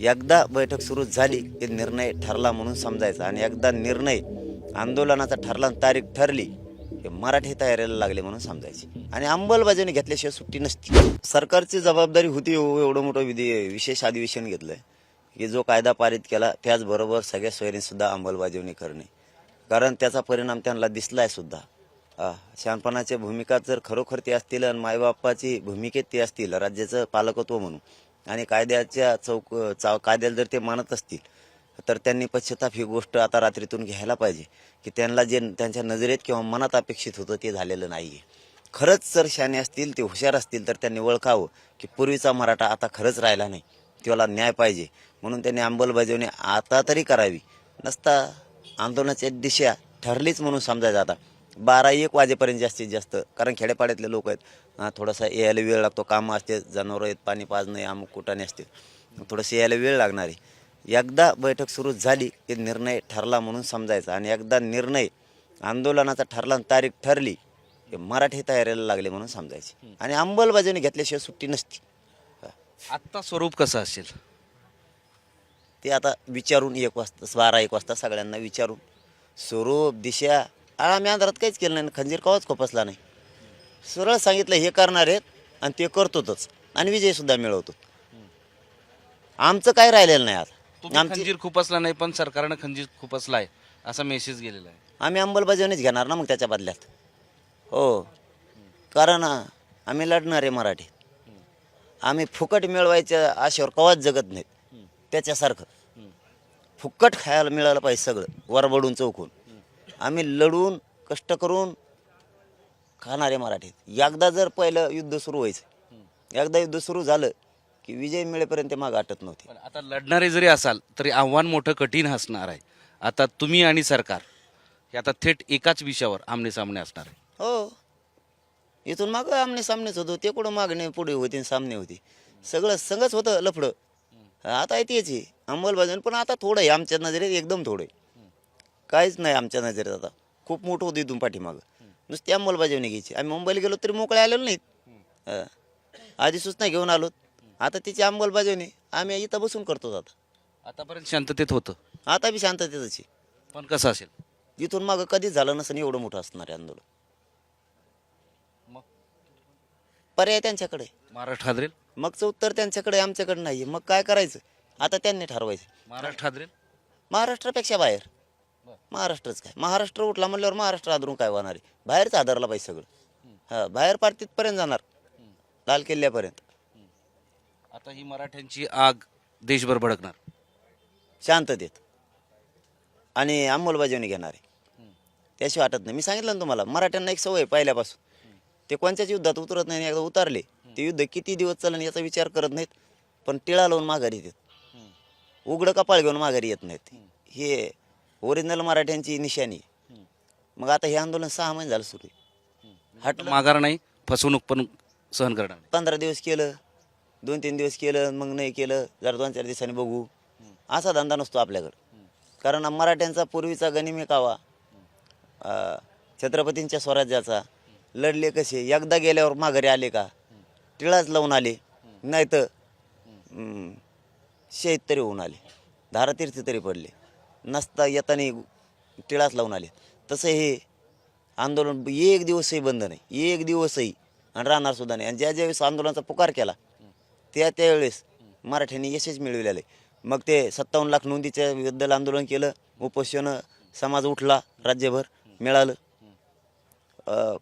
एकदा बैठक सुरू झाली की निर्णय ठरला म्हणून समजायचा. आणि एकदा निर्णय आंदोलनाचा ठरला तारीख ठरली की मराठी तयारीला लागले म्हणून समजायची. आणि अंमलबजावणी घेतल्याशिवाय सुट्टी नसती. सरकारची जबाबदारी होती एवढं मोठं विधी विशेष अधिवेशन घेतलंय. की जो कायदा पारित केला त्याचबरोबर सगळ्या सोयरींनी अंमलबजावणी करणे. कारण त्याचा परिणाम त्यांना दिसलाय सुद्धा. शहाणपणाच्या भूमिका जर खरोखर ते असतील आणि मायबापाची भूमिकेत ते असतील राज्याचं पालकत्व म्हणून आणि कायद्याच्या चौक चा कायद्याला जर ते मानत असतील तर त्यांनी पश्चाताप ही गोष्ट आता रात्रीतून घ्यायला पाहिजे की त्यांना जे त्यांच्या नजरेत किंवा मनात अपेक्षित होतं ते झालेलं नाही आहे खरंच जर शाने असतील ते हुशार असतील तर त्यांनी ओळखावं की पूर्वीचा मराठा आता खरंच राहिला नाही. त्याला न्याय पाहिजे. म्हणून त्यांनी अंमलबजावणी आता तरी करावी. नसता आंदोलनाची दिशा ठरलीच म्हणून समजायचं आता. बारा एक वाजेपर्यंत जास्तीत जास्त कारण खेड्यापाड्यातले लोक आहेत. हा, थोडासा यायला वेळ लागतो कामं असते जनावरं आहेत पाणी पाजणं अमुक कुटाने असते. थोडंसं यायला वेळ लागणार आहे. एकदा बैठक सुरू झाली की निर्णय ठरला म्हणून समजायचा. आणि एकदा निर्णय आंदोलनाचा ठरला तारीख ठरली की मराठी तयारीला लागले म्हणून समजायची. आणि अंमलबजावणी घेतल्याशिवाय सुट्टी नसती. आत्ता स्वरूप कसं असेल? ते आता विचारून एक वाजता बारा एक वाजता सगळ्यांना विचारून. स्वरूप दिशा आ, आम्ही अंधारात काहीच केलं नाही खंजीर कवाच खोपसला नाही. सरळ सांगितलं हे करणार आहेत आणि ते करतोच आणि विजयसुद्धा मिळवतो. आमचं काय राहिलेलं नाही आता तुम्ही आमची खंजीर खुपसला नाही पण सरकारनं खंजीर खुपसला आहे असा मेसेज गेलेला आहे. आम्ही अंमलबजावणीच घेणार ना मग त्याच्या बदल्यात. हो. कारण आम्ही लढणार आहे मराठी. आम्ही फुकट मिळवायच्या आशेवर कवाच जगत नाहीत. त्याच्यासारखं. फुकट खायला मिळालं पाहिजे सगळं. वरबडून चौकून. आम्ही लढून कष्ट करून खाणारे मराठीत. एकदा जर पहिलं युद्ध सुरू व्हायचं एकदा युद्ध सुरू झालं की विजय मिळेपर्यंत ते माग आटत नव्हते. पण आता लढणारे जरी असाल तरी आव्हान मोठं कठीण असणार आहे. आता तुम्ही आणि सरकार हे आता थेट एकाच विषयावर आमने सामने असणार आहे. हो. इथून माग आमने सामनेच होतो ते कुठं मागणे पुढे होते आणि सामने होते. सगळं संगच होतं लफडं. आता आहे तेच आहे. अंमलबजावणी पण आता थोडं आहे आमच्या नजरेत एकदम थोडं आहे. काहीच नाही आमच्या नजरेत आता. खूप मोठं होतं इथून पाठीमागं. नुसती अंमलबजावणी घ्यायची. आम्ही मुंबईला गेलो तरी मोकळे आलेलो नाहीत. हं. आधी सूचना घेऊन आलो आता तिची अंमलबजावणी आम्ही इथं बसून करतो आता. आतापर्यंत शांततेत होतं. आता बी शांततेच पण कसं असेल? इथून मागं कधीच झालं नसेल एवढं मोठं असणार आहे आंदोलन. मग? पर्याय त्यांच्याकडे. महाराष्ट्र हादरेल? मगचं उत्तर त्यांच्याकडे आमच्याकडे नाही मग काय करायचं? आता त्यांनी ठरवायचं. महाराष्ट्र हादरेल? महाराष्ट्रापेक्षा बाहेर. महाराष्ट्रच काय? महाराष्ट्र उठला म्हणल्यावर महाराष्ट्र आदरून काय होणार आहे? बाहेरच आदरला पाहिजे सगळं. हां बाहेर पार तिथपर्यंत जाणार. लाल किल्ल्यापर्यंत. आता ही मराठ्यांची आग देशभर भडकणार. शांततेत आणि अंमलबजावणी घेणार आहे. त्याशिवाय वाटत नाही. मी सांगितलं ना तुम्हाला मराठ्यांना एक सवय आहे पहिल्यापासून. ते कोणत्याच युद्धात उतरत नाही आणि एकदा उतरले ते युद्ध किती दिवस चालेल याचा विचार करत नाहीत पण टिळा लावून माघारी येतात. उघडं कपाळ घेऊन माघारी येत नाहीत. हे ओरिजिनल मराठ्यांची निशाणी. मग आता हे आंदोलन सहा महिने झालं सुरू. हटलं माघार नाही फसवणूक पण सहन करणार नाही. पंधरा दिवस केलं दोन तीन दिवस केलं मग नाही केलं जरा दोन चार दिवसांनी बघू असा धंदा नसतो आपल्याकडं कारण मराठ्यांचा पूर्वीचा गनिमी कावा अं, छत्रपतींच्या स्वराज्याचा लढले कसे एकदा गेल्यावर माघारी आले का टिळाच लावून आले नाही तर शहीद तरी होऊन आले धारातीर्थी तरी पडले नसता येताना टिळाच लावून आले. तसं हे आंदोलन एक दिवसही बंद नाही. एक दिवसही आणि राहणार सुद्धा नाही. आणि ज्या ज्यावेळेस आंदोलनाचा पुकार केला त्या त्यावेळेस मराठ्यांनी यशच मिळविलेलं आहे. मग ते सत्तावन्न लाख नोंदीच्या बद्दल आंदोलन केलं उपोषण समाज उठला राज्यभर मिळालं.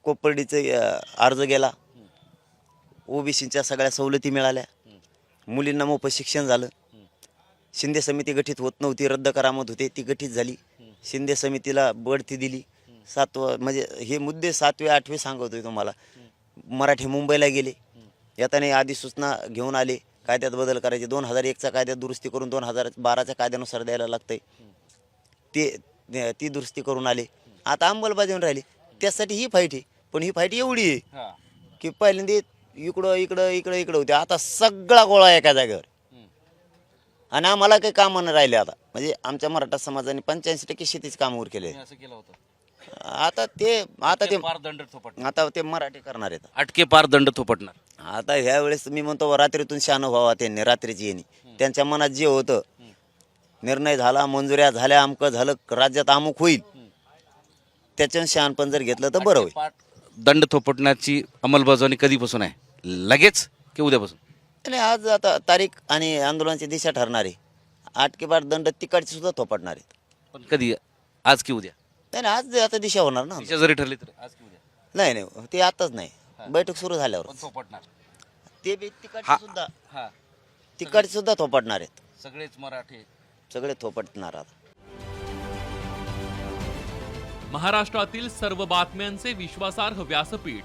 कोपर्डीचे अर्ज गेला. ओबीसीच्या सगळ्या सवलती मिळाल्या. मुलींना मोफत शिक्षण झालं. शिंदे समिती गठीत होत नव्हती रद्द करामत होते ती गठीत झाली. शिंदे समितीला बढती दिली. सातवं म्हणजे हे मुद्दे सातवे आठवे सांगतोय तुम्हाला. मराठी मुंबईला गेले. येताना आधी सूचना घेऊन आले. कायद्यात बदल करायचे. दोन हजार एकचा कायद्यात दुरुस्ती करून दोन हजार बाराच्या कायद्यानुसार द्यायला लागतंय. ते ती दुरुस्ती करून आले. आता अंमलबजावणी राहिली. त्यासाठी ही फाईट आहे. पण ही फाईट एवढी आहे की पहिल्यांदा इकडं इकडं इकडं इकडं होते. आता सगळा गोळा एका जागेवर. आणि आम्हाला काही कामं नाही राहिले आता. म्हणजे आमच्या मराठा समाजाने पंच्याऐंशी टक्के शेतीच कामावर केले. असं केलं होतं. आता ते आता ते पार दंड थोपटणार. आता ते मराठी करणार आहेत. अटके पार दंड थोपटणार. आता ह्या वेळेस मी म्हणतो रात्रीतून शान व्हावा त्यांनी रात्रीची येणी. त्यांच्या मनात जे होतं निर्णय झाला मंजुऱ्या झाल्या अमकं झालं राज्यात अमुक होईल. त्याच्यानं शहाणपण जर घेतलं तर बरं होईल. दंड थोपटण्याची अंमलबजावणी कधीपासून आहे? लगेच की उद्यापासून? आणि आज आता तारीख आणि आंदोलनाची दिशा ठरणार आहे. आठ की बार दंड तिकडचे सुद्धा थोपटणार आहेत. पण कधी? आज की उद्या? नाही नाही, आज आता दिशा होणार ना. दिशा जरी ठरली तर आज की उद्या? नाही नाही ते आताच नाही. बैठक सुरू झाल्यावर. पण थोपटणार. ते बी तिकडचे हा. सुद्धा. हा. तिकडचे सुद्धा थोपटणार आहेत. सगळेच मराठी. सगळे थोपटणार आता. महाराष्ट्रातील सर्व बातम्यांचे विश्वासार्ह व्यासपीठ.